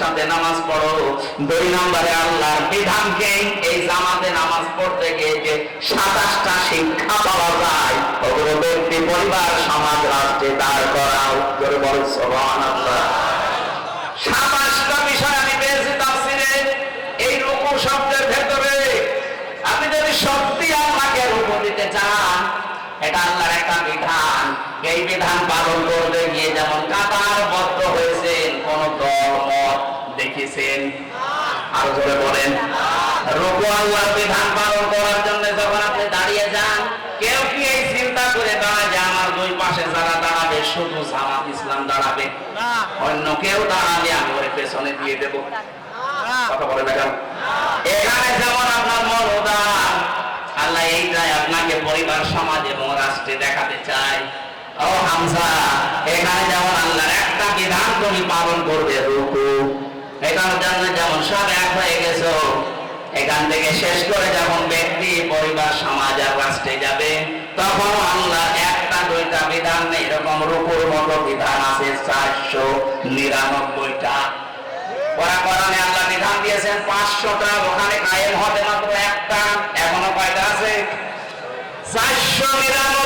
সাথে নামাজ পড়ো। দুই নম্বরে আল্লাহর বিধানকে এই জামাতে নামাজ পড়তে গিয়ে যে সাতাশটা শিক্ষা পাওয়া যায়, ওগুলো ব্যক্তি, পরিবার, সমাজ, রাষ্ট্রে দাঁড় করে বল সোহান সাতাশটা বিষয় আমি পেয়েছি তাফসিরে। এই শব্দের ভেতরে আপনি যদি সত্যি আল্লাহকে রূপ দিতে চান, এটা আল্লাহর একটা বিধান। এই বিধান পালন করতে গিয়ে যেমন দেখেছেন। আরও জোরে বলেন। রূপ আল্লাহর বিধান পালন করার জন্য যখন আপনি দাঁড়িয়ে যান কেউ কি এই চিন্তা করে দাঁড়ায় যে আমার দুই পাশে যারা দাঁড়াবে শুধু জামাত ইসলাম দাঁড়াবে? অন্য কেউ দাঁড়ালে আমি ওর পেছনে দিয়ে দেবো। কথা বলে এখানে যেমন আপনার মন উদার আল্লাহ এইটাই আপনাকে পরিবার সমাজ এবং রাষ্ট্রে দেখাতে চায়। ও হামসা এখানে যেমন আল্লাহর একটা বিধান তুমি পালন করবে রুকু এখানে জন্য যেমন সব এক হয়ে গেছো, এখান থেকে শেষ করে যখন ব্যক্তি, পরিবার, সমাজ আর রাষ্ট্রে যাবে, তখন আল্লাহ একটা, দুইটা বিধান নেই, এরকম রুকুর মতো বিধান আছে চারশো নিরানব্বইটা। ওরা কোরআনে আল্লাহ বিধান দিয়েছেন পাঁচশোটা, ওখানে কায়েম হবে মাত্র একটা, এখনও কয়টা আছে? চারশো নিরানব্বইটা।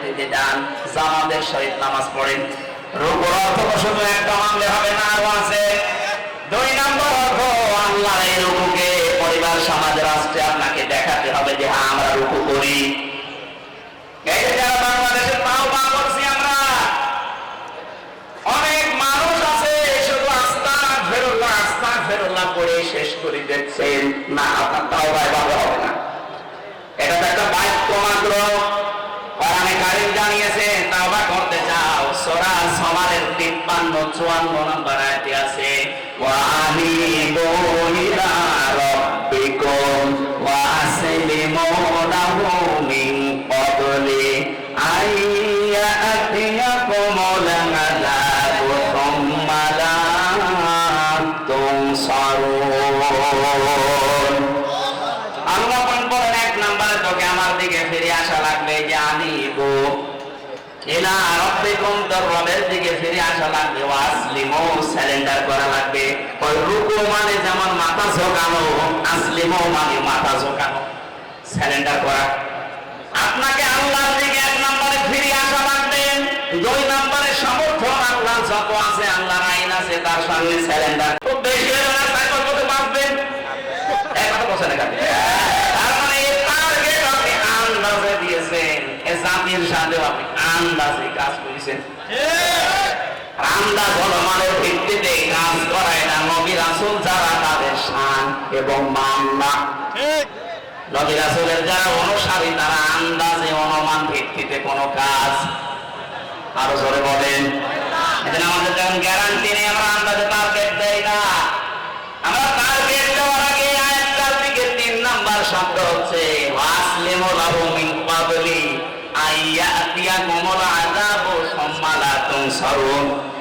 যান, জামাতের সহিত নামাজ পড়েন। রুকুর অর্থ শুধু একটা মানলে হবে না আরও আছে দুই নম্বর অর্থ আল্লাহ এই রুকুকে পরিবার, সমাজ, রাষ্ট্রে আপনাকে দেখাতে হবে যে হ্যাঁ আমরা রুকু করি। 53 54 নম্বর আয়াতে আছে ওয়া ইলা তোর দিকে ফিরে আসা লাগবে। ওয়াসলিমু সারেন্ডার করা লাগবে। ওই রুকু মানে যেমন মাথা ঝোকানো আসলিমু মানে মাথা ঝোকানো। সারেন্ডার করা। আপনাকে আল্লাহর দিকে এক নম্বরে ফিরে আসা লাগবে। দুই নম্বরে সমর্থন আল্লাহ যত আছে, আল্লাহর আইন আছে, তার সামনে সারেন্ডার খুব বেশি হলে না সাইকেল করতে পারবেন। এক কথা বলছেন এখানে তার মানে এই টার্গেট আপনি আন্দাজে দিয়েছেন। এ জাতির সাথে আপনি আন্দাজে কাজ করেছেন। হলো মানে ভিত্তিতে কাজ করায় না। নবী রাসূল যারা তাদের শান এবং মান না। নবী রাসূলের যারা অনুসারী তারা আন্দাজে অনুমান ভিত্তিতে কোনো কাজ আরও জোরে বলেন। আমাদের যেমন গ্যারান্টি নেই আমরা আন্দাজে টার্গেট দেই না। আমরা টার্গেট দেওয়ার আগে আয়াতটার দিকে তিন নাম্বার শব্দ হচ্ছে লাহু মিন ক্বাবলি আইয়াতিয়াকুমুল আযাবু সুম্মা লা তুনসারুন।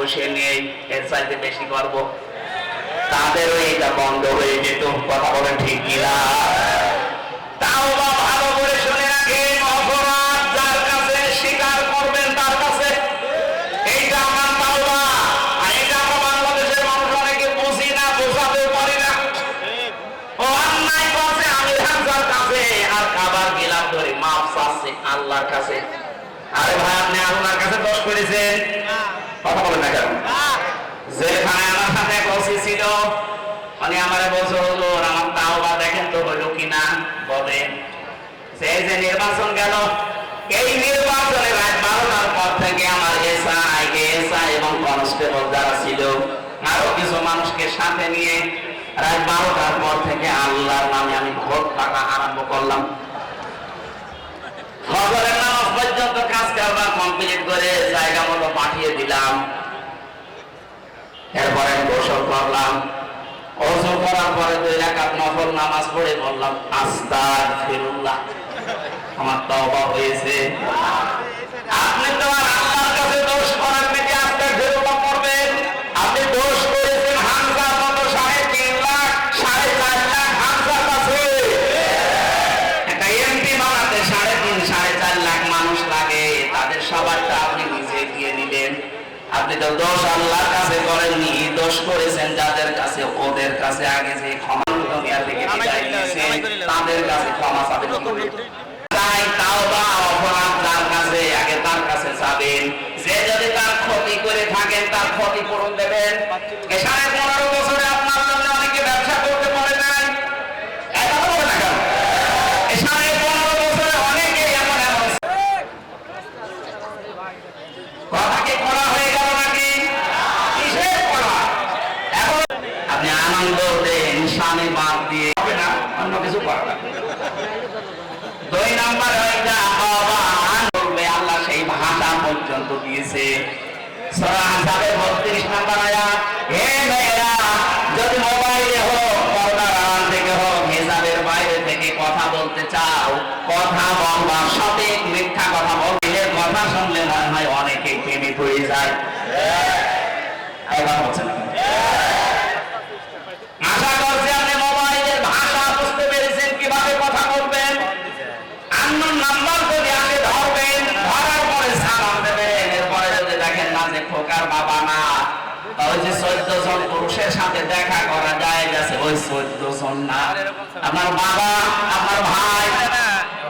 বসে নেই, এর চাইতে বেশি করব। তাদেরও এটা বন্ধ হয়ে যেত, কথা বলে ঠিক কিনা? তাও বা ভালো করে শুনে যার কাছে স্বীকার করবেন তার কাছে। আল্লাহর কাছে। আরে ভাই, আপনি আল্লাহর কাছে দোষ করেছেন। কথা বলেন না কেন? যেখানে আমার সাথে বসে ছিল মানে আমার বলছে, হুজুর, আমার তাও বা দেখেন তো হইল কিনা? বলেন সেই যে নির্বাচন গেল, এই নির্বাচনে রাত বারোটার পর থেকে আমার এসআই এসআই এবং কনস্টেবল যারা ছিল, আরও কিছু মানুষকে সাথে নিয়ে রাত বারোটার পর থেকে আল্লাহর নামে আমি ভোট টাকা আরম্ভ করলাম ফজরের নামাজ পর্যন্ত কাজ কারবার কমপ্লিট করে জায়গা মতো পাঠিয়ে দিলাম। এরপরে গোসল করলাম। গোসল করার পরে দুই রাকাত নফল নামাজ পড়ে বললাম আস্তার ফিরুল্লাহ আমার তওবা হয়েছে। আপনি তো আর আল্লাহর আপনি তো দোষ আল্লাহর কাছে করেননি দোষ করেছেন যাদের কাছে ওদের কাছে আগে যে ক্ষমা দুনিয়া থেকে বিদায় নিয়েছে তাদের কাছে ক্ষমা চাবেন তাই তাও বা অপরাধ তার কাছে আগে তার কাছে যে যদি তার ক্ষতি করে থাকেন তার ক্ষতি ক্ষতিপূরণ দেবেন। সাড়ে পনেরো বছরে আপনার জন্য অনেকে ব্যবসা করতে পারে নাই এটা বলে না কেন এই সাড়ে পনেরো বছরে অনেকেই এমন এমন কথা কি করা হয়ে গেল নাকি কিসের করা এখন আপনি আনন্দ দেন স্বামী বাদ দিয়ে হবে না অন্য কিছু করা লাগবে দুই নাম্বার হইটা আহ্বান করবে আল্লাহ সেই ভাষা পর্যন্ত দিয়েছে সূরা আহজাবের 32 নাম্বার আয়াত হে মেয়েরা যদি মোবাইলে হোক পর্দার আড়াল থেকে হোক হিসাবের বাইরে থেকে কথা বলতে চাও কথা বলবা সঠিক মিথ্যা কথা বললে, কথা শুনলে মনে হয় অনেকে প্রেমে পড়ে যায়। হচ্ছে আশা করছি আপনি মোবাইলের ভাষা বুঝতে পেরেছেন, কীভাবে কথা বলবেন। আননোন নাম্বার যদি আসে ধরবেন, ধরার পরে সালাম দেবেন। এরপরে যদি দেখেন না যে খোকার বাবা না ওই যে জন পুরুষের সাথে দেখা করা যায় গেছে ওই চোদ্দ জন না। আপনার বাবা, আপনার ভাই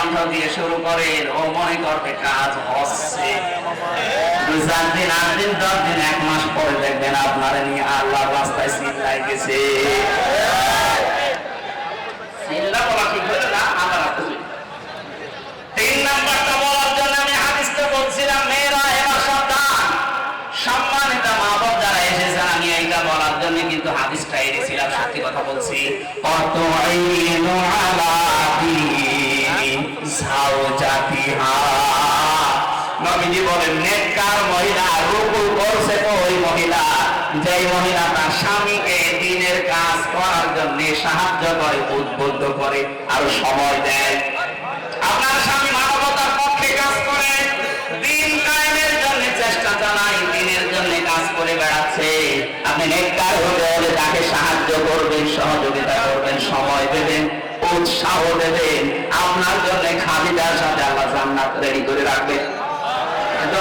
কণ্ঠ দিয়ে শুরু করেন। ও মনে করবে কাজ হচ্ছে। দুই চার দিন, আট দিন, দশ দিন, এক মাস পরে দেখবেন আপনারা নিয়ে আল্লাহ রাস্তায় চিল্লাই গেছে। চিল্লা বলা ঠিক হলো না হাতে তিন নাম্বারটা বলার জন্য আমি হাদিসটা বলছিলাম, মেয়েরা এবার সাবধান। সম্মানিত মা বাপ যারা এসেছেন, আমি এইটা বলার জন্য কিন্তু হাদিসটা এনেছিলাম, সত্যি কথা বলছি। কত আলা সাহায্য করে, উদ্বুদ্ধ করে আর সময় দেয়। আপনার স্বামী মানবতার পক্ষে কাজ করে, দিন কায়েমের জন্য চেষ্টা চালায়, দিনের জন্য কাজ করে বেড়াচ্ছে। আপনি নেককার হলে তাকে সাহায্য করবেন, সহযোগিতা করবেন, সময় দেবেন। উৎসাহ দেবে। আপনার জন্য খালিদার সাথে আল্লাহ জান্নাত রেডি করে রাখবে।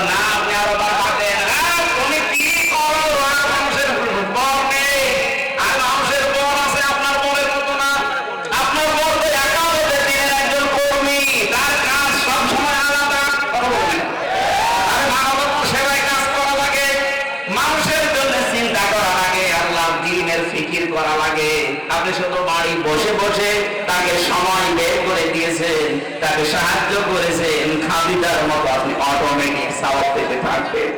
না আপনি আরও আপনি শুধু বাড়ি বসে বসে তাকে সময় বের করে দিয়েছেন তাকে সাহায্য করেছেন খাদিদার মতো আপনি অটোমেটিক সাওয়াব পেতে থাকবেন।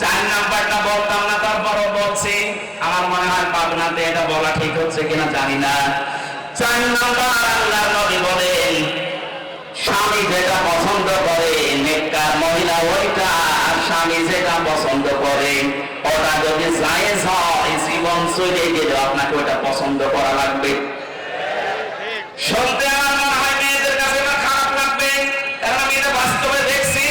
চার নাম্বারটা বলতাম না তারপরও বলছি আমার মনে হয় পাবনাতে এটা বলা ঠিক হচ্ছে কিনা জানি না। চার নাম্বার আল্লাহ নবী বলেন স্বামী যেটা পছন্দ করে নেককার মহিলা ওইটা। স্বামী যেটা পছন্দ করে, ওটা যদি জায়েজ হয়, জীবন চলে গেলে আপনাকে ওটা পছন্দ করা লাগবে। শুনতে আমার মনে হয় মেয়েদের কাছে এটা খারাপ লাগবে, কারণ আমি এটা বাস্তবে দেখছি।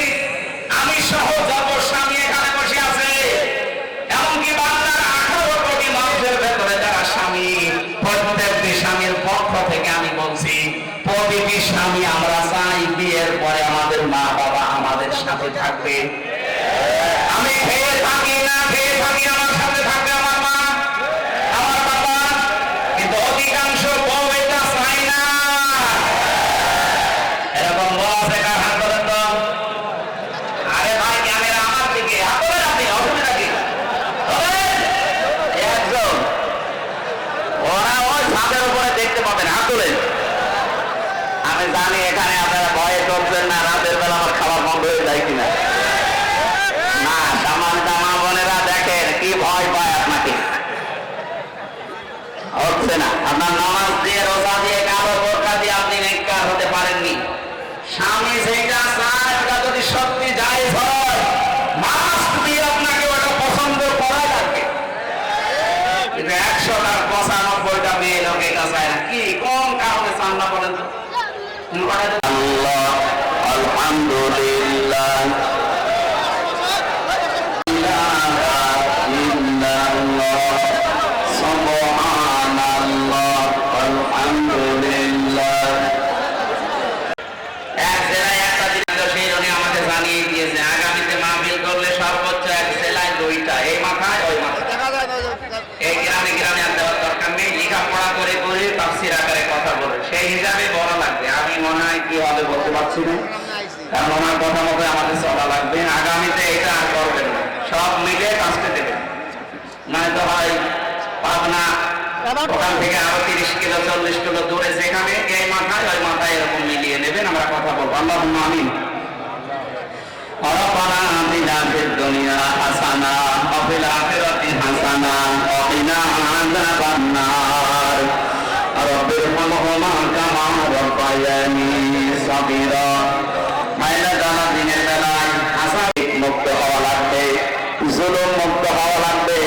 আমি সহ যাব স্বামী এখানে বসে আছে, এমনকি বাংলার আঠারো কোটি মানুষের ভেতরে যারা স্বামী, প্রত্যেকটি স্বামীর পক্ষ থেকে আমি বলছি, প্রতিটি স্বামী আমরা চাই বিয়ের পরে আমাদের মা বাবা আমাদের সাথে থাকবে। আপনার নামাজ দিয়ে, রোজা দিয়ে, কালো বোরকা দিয়ে আপনি নেককার হতে পারেননি। স্বামী যেটা চায়, ওটা যদি সত্যি যায় হয় মাস্ট দিয়ে আপনাকে ওটা পছন্দ করা লাগবে কিন্তু একশোটার পঁচানব্বইটা মেয়ে লোক এটা চায় না। কি কোন কারণে চান না বলেন তো? আল্লাহ, আলহামদুলিল্লাহ। হিসাবে বড় লাগবে আমি মনে হয় কি হবে বলতে পারছি না কারণ ওনার কথা মতো আমাদের চলা লাগবে আগামীতে এটা আর করবেন না সব মিলে কাজতে দেবেন নয় তো ভাই পাবনা ওখান থেকে আরো তিরিশ কিলো চল্লিশ কিলো দূরে যেখানে এই মাথায় ওই মাথায় এরকম মিলিয়ে নেবেন আমরা কথা বলবো আল্লাহ আমিন ربنا آتنا في الدنيا حسنة وفي الآخرة حسنة وقنا عذاب النار رب ارحمهما আয়ানি সাবিরা। মাইনা জানা দিনের বেলায় আশা মুক্ত হওয়া লাগবে, জুলুম মুক্ত হওয়া লাগবে।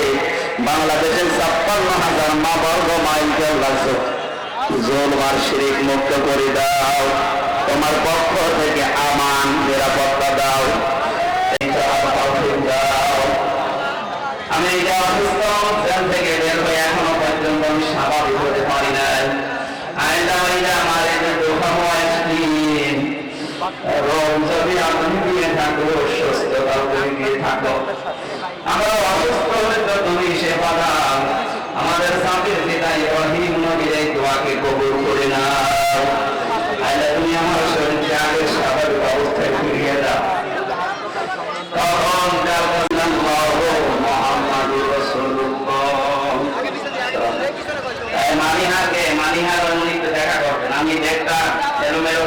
বাংলাদেশের ছাপ্পান্ন হাজার মা বর্গ মাইকেল লাগছে জুলুম আর মুক্ত করে দাও। তোমার পক্ষ থেকে আমান, নিরাপত্তা দাও। আমি এটা অসুস্থ থেকে বের হয়ে এখনও পর্যন্ত আমি স্বাভাবিক হতে এবং যদি আপনি দিয়ে থাকো সুস্থতা তুমি দিয়ে থাকো আমরা অসুস্থ হলে তো তুমি সেবা আমাদের সাথে পিতা ইব্রাহিম নবীর এই দোয়াকে কবুল করে আইলা তুমি আমার আগের স্বাভাবিক অবস্থায় ফিরিয়ে দাও তখন কার রাসূলুল্লাহ মানিহারকে মানিহার দেখা করবেন আমি দেখতাম এলোমেলো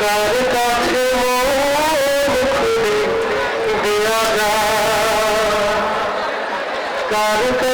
কার কাছে দেওয়া যায় কার